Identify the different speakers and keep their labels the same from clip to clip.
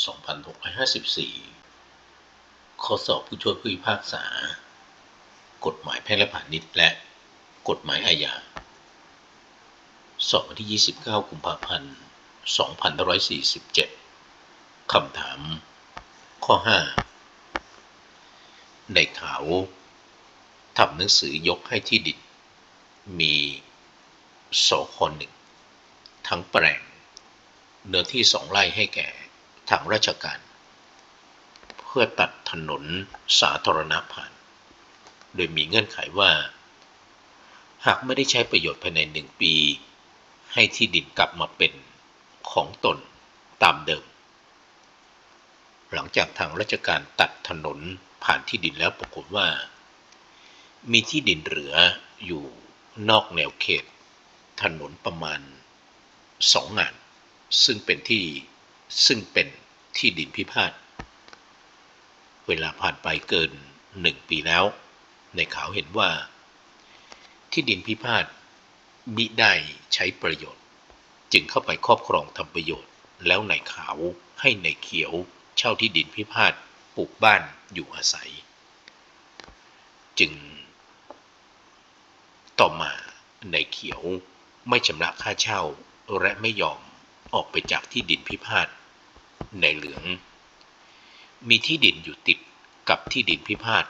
Speaker 1: 2554 ข้อสอบผู้ช่วยผู้พิพากษา กฎหมายแพ่งและพาณิชย์และกฎหมายอาญา สอบวันที่ 29 กุมภาพันธ์ 2547 คำถาม ข้อ 5 ในขาวทำหนังสือยกให้ที่ดินมีสคหนึ่ง ทั้งแปลงเนื้อที่สองไร่ให้แก่ ทางราชการ เพื่อตัดถนนสาธารณะผ่าน โดยมีเงื่อนไขว่า หากไม่ได้ใช้ประโยชน์ภายในหนึ่งปี ให้ที่ดินกลับมาเป็นของตนตามเดิม หลังจากทางราชการตัดถนนผ่านที่ดินแล้วปรากฏว่า มีที่ดินเหลืออยู่นอกแนวเขต ถนนประมาณสองงาน ซึ่งเป็นที่ ซึ่งเป็นที่ดินพิพาท เวลาผ่านไปเกินหนึ่งปีแล้ว ในข่าวเห็นว่า ที่ดินพิพาทมิได้ใช้ประโยชน์ จึงเข้าไปครอบครองทำประโยชน์ แล้วในขาวให้ในเขียวเช่าที่ดินพิพาทปลูกบ้านอยู่อาศัย จึง ต่อมาในเขียวไม่ชำระค่าเช่าและไม่ยอมออกไปจากที่ดินพิพาท ในเหลือง มีที่ดินอยู่ติดกับที่ดินพิพาท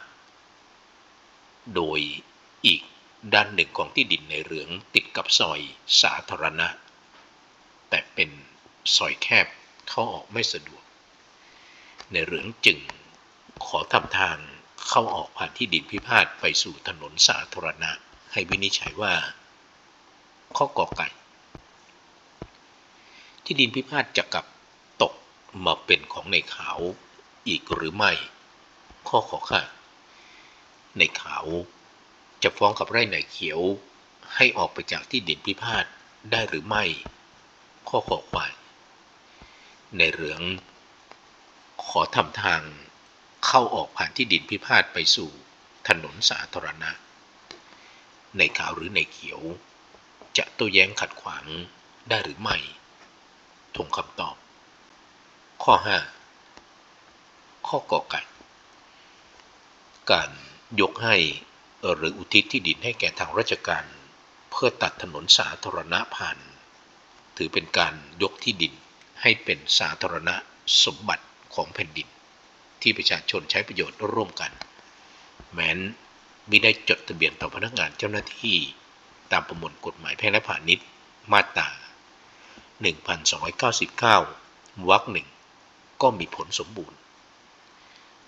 Speaker 1: โดยอีกด้านหนึ่งของที่ดินในเหลืองติดกับซอยสาธารณะ แต่เป็นซอยแคบเข้าออกไม่สะดวก ในเหลืองจึงขอทำทางเข้าออกผ่านที่ดินพิพาทไปสู่ถนนสาธารณะ ให้วินิจฉัยว่า ข้อกอไก่ ที่ดินพิพาทจะกับ มาเป็นของในขาวอีกหรือไม่ ข้อขอข่ในขาวจะฟ้องกับไร่ในเขียวให้ออกไปจากที่ดินพิพาทได้หรือไม่ ข้อขอควายในเหลือง ขอทำทางเข้าออกผ่านที่ดินพิพาทไปสู่ถนนสาธารณะ ในขาวหรือในเขียว จะโต้แย้งขัดขวางได้หรือไม่ทงคำตอบ ข้อ 5 ข้อก่อไก่การยกให้หรืออุทิศที่ดินให้แก่ทางราชการ เพื่อตัดถนนสาธารณะผ่าน ถือเป็นการยกที่ดินให้เป็นสาธารณะสมบัติของแผ่นดิน ที่ประชาชนใช้ประโยชน์ร่วมกัน แม้นไม่ได้จดทะเบียนต่อพนักงานเจ้าหน้าที่ ตามประมวลกฎหมายแพ่งและพาณิชย์มาตรา 1299 วรรคหนึ่ง ก็มีผลสมบูรณ์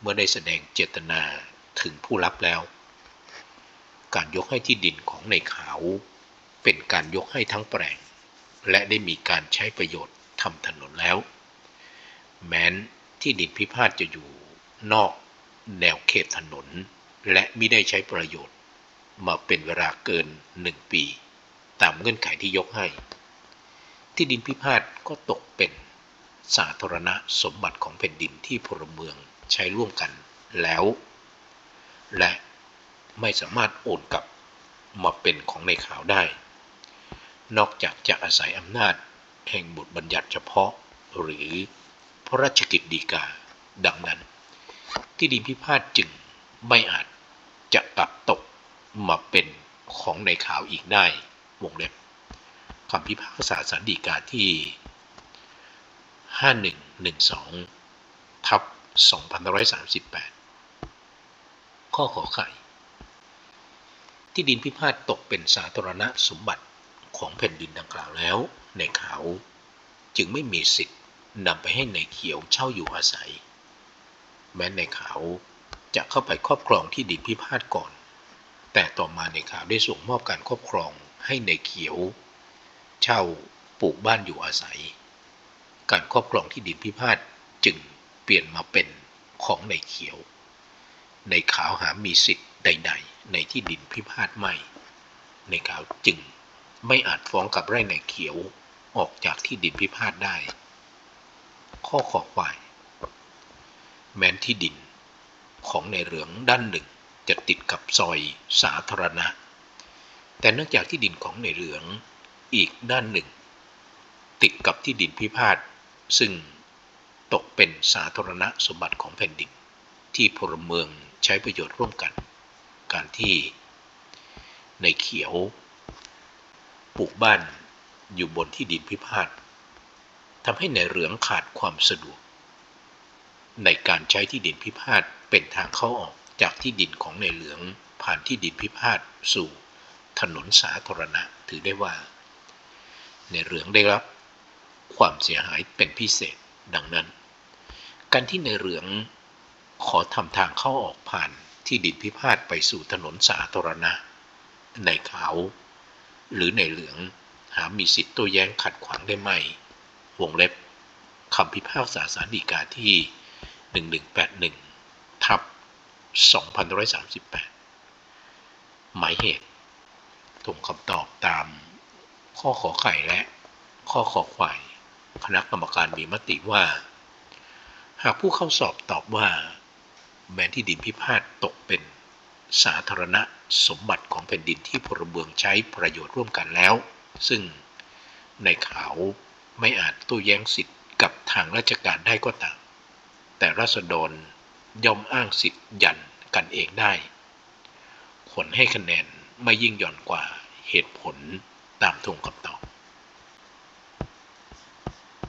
Speaker 1: เมื่อได้แสดงเจตนาถึงผู้รับแล้ว การยกให้ที่ดินของในขาวเป็นการยกให้ทั้งแปลง และได้มีการใช้ประโยชน์ทำถนนแล้ว แม้นที่ดินพิพาทจะอยู่นอกแนวเขตถนน และไม่ได้ใช้ประโยชน์ มาเป็นเวลาเกินหนึ่งปี ตามเงื่อนไขที่ยกให้ ที่ดินพิพาทก็ตกเป็น สาธารณสมบัติของแผ่นดินที่พลเมืองใช้ร่วมกันแล้ว และไม่สามารถโอนกลับมาเป็นของในข่าวได้ นอกจากจะอาศัยอำนาจแห่งบทบัญญัติเฉพาะ หรือพระราชกิจดีกาดังนั้น ที่ดินพิพาทจึงไม่อาจจะกลับตกมาเป็นของในข่าวอีกได้วงเล็บคำพิพากษาสันดีกาที่ 5112 ทับ 2538 ข้อขอไข่ ที่ดินพิพาทตกเป็นสาธารณสมบัติของแผ่นดินดังกล่าวแล้วในขาวจึงไม่มีสิทธิ์นำไปให้ในเขียวเช่าอยู่อาศัย แม้ในขาวจะเข้าไปครอบครองที่ดินพิพาทก่อน แต่ต่อมาในขาวได้ส่งมอบการครอบครองให้ในเขียว เช่าปลูกบ้านอยู่อาศัย การครอบครองที่ดินพิพาทจึงเปลี่ยนมาเป็นของในเขียว ในขาวหามีสิทธิ์ใด ๆ ในที่ดินพิพาทไม่ ในขาวจึงไม่อาจฟ้องกับไร่ในเขียวออกจากที่ดินพิพาทได้ ข้อขอควาย แม้นที่ดินของในเหลืองด้านหนึ่งจะติดกับซอยสาธารณะ แต่เนื่องจากที่ดินของในเหลืองอีกด้านหนึ่ง ติดกับที่ดินพิพาท ซึ่งตกเป็นสาธารณสมบัติของแผ่นดิน ที่พลเมืองใช้ประโยชน์ร่วมกัน การที่ในเขียวปลูกบ้านอยู่บนที่ดินพิพาททำให้ในเหลืองขาดความสะดวก ในการใช้ที่ดินพิพาทเป็นทางเข้าออกจากที่ดินของในเหลืองผ่านที่ดินพิพาทสู่ถนนสาธารณะถือได้ว่า ในเหลืองได้รับ ความเสียหายเป็นพิเศษ ดังนั้น การที่ในเหลืองขอทำทางเข้าออกผ่านที่ดินพิพาทไปสู่ถนนสาธารณะ ในขาว หรือในเหลืองหามีสิทธิ์โต้แย้งขัดขวางได้ไหม วงเล็บคำพิพากษาสารดีกาที่ 1181 ทับ2538 หมายเหตุตรงคำตอบตามข้อขอไข่และข้อขอควาย คณะกรรมการมีมติว่า หากผู้เข้าสอบตอบว่า แม้ที่ดินพิพาทตกเป็นสาธารณะสมบัติของแผ่นดินที่พลเมืองใช้ประโยชน์ร่วมกันแล้ว ซึ่งในข่าวไม่อาจโต้แย้งสิทธิ์กับทางราชการได้ก็ตาม แต่รัษฎรย่อมอ้างสิทธิ์ยันกันเองได้ผลให้คะแนนไม่ยิ่งหย่อนกว่าเหตุผลตามทงคำตอบ